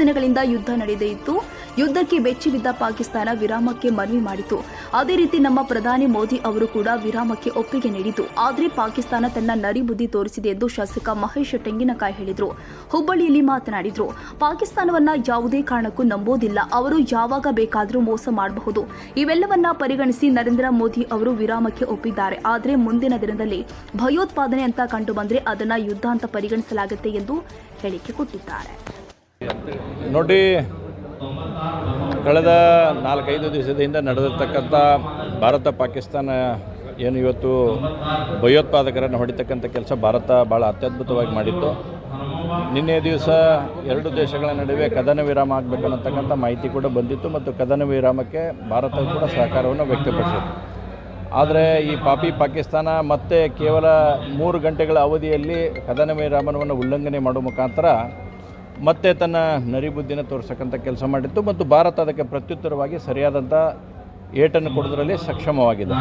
ದಿನಗಳಿಂದ ಯುದ್ಧ ನಡೆದಿತ್ತು ಯುದ್ಧಕ್ಕೆ ಬೆಚ್ಚಿಬಿದ್ದ ಪಾಕಿಸ್ತಾನ ವಿರಾಮಕ್ಕೆ ಮನವಿ ಮಾಡಿತು. ಅದೇ ರೀತಿ ನಮ್ಮ ಪ್ರಧಾನಿ ಮೋದಿ ಅವರು ಕೂಡ ವಿರಾಮಕ್ಕೆ ಒಪ್ಪಿಗೆ ನೀಡಿತು ಆದರೆ ಪಾಕಿಸ್ತಾನ ತನ್ನ ನರಿಬುದ್ಧಿ ತೋರಿಸಿದೆ ಎಂದು ಶಾಸಕ ಮಹೇಶ್ ತೆಂಗಿನಕಾಯಿ ಹೇಳಿದರು. ಹುಬ್ಬಳ್ಳಿಯಲ್ಲಿ ಮಾತನಾಡಿದರು. ಪಾಕಿಸ್ತಾನವನ್ನ ಯಾವುದೇ ಕಾರಣಕ್ಕೂ ನಂಬೋದಿಲ್ಲ. ಅವರು ಯಾವಾಗ ಬೇಕಾದರೂ ಮೋಸ ಮಾಡಬಹುದು. ಇವೆಲ್ಲವನ್ನ ಪರಿಗಣಿಸಿ ನರೇಂದ್ರ ಮೋದಿ ಅವರು ವಿರಾಮಕ್ಕೆ ಒಪ್ಪಿದ್ದಾರೆ. ಆದರೆ ಮುಂದಿನ ದಿನದಲ್ಲಿ ಭಯೋತ್ಪಾದನೆ ಅಂತ ಕಂಡು ಬಂದರೆ ಅದನ್ನ ಯುದ್ಧ ಅಂತ ಪರಿಗಣಿಸಲಾಗುತ್ತೆ ಎಂದು ಹೇಳಿಕೆ ಕೊಟ್ಟಿದ್ದಾರೆ. ನೋಡಿ, ಕಳೆದ ನಾಲ್ಕೈದು ದಿವಸದಿಂದ ನಡೆದಿರ್ತಕ್ಕಂಥ ಭಾರತ ಪಾಕಿಸ್ತಾನ ಏನು ಇವತ್ತು ಭಯೋತ್ಪಾದಕರನ್ನು ಹೊಡಿತಕ್ಕಂಥ ಕೆಲಸ ಭಾರತ ಭಾಳ ಅತ್ಯದ್ಭುತವಾಗಿ ಮಾಡಿತ್ತು. ನಿನ್ನೆ ದಿವಸ ಎರಡು ದೇಶಗಳ ನಡುವೆ ಕದನ ವಿರಾಮ ಆಗಬೇಕನ್ನತಕ್ಕಂಥ ಮಾಹಿತಿ ಕೂಡ ಬಂದಿತ್ತು ಮತ್ತು ಕದನ ವಿರಾಮಕ್ಕೆ ಭಾರತ ಕೂಡ ಸಹಕಾರವನ್ನು ವ್ಯಕ್ತಪಡಿಸಿತ್ತು. ಆದರೆ ಈ ಪಾಪಿ ಪಾಕಿಸ್ತಾನ ಮತ್ತೆ ಕೇವಲ ಮೂರು ಗಂಟೆಗಳ ಅವಧಿಯಲ್ಲಿ ಕದನ ವಿರಾಮವನ್ನು ಉಲ್ಲಂಘನೆ ಮಾಡುವ ಮುಖಾಂತರ ಮತ್ತೆ ತನ್ನ ನರಿಬುದ್ಧಿನ ತೋರಿಸಕ್ಕಂಥ ಕೆಲಸ ಮಾಡಿತ್ತು ಮತ್ತು ಭಾರತ ಅದಕ್ಕೆ ಪ್ರತ್ಯುತ್ತರವಾಗಿ ಸರಿಯಾದಂಥ ಏಟನ್ನು ಕೊಡೋದರಲ್ಲಿ ಸಕ್ಷಮವಾಗಿದೆ.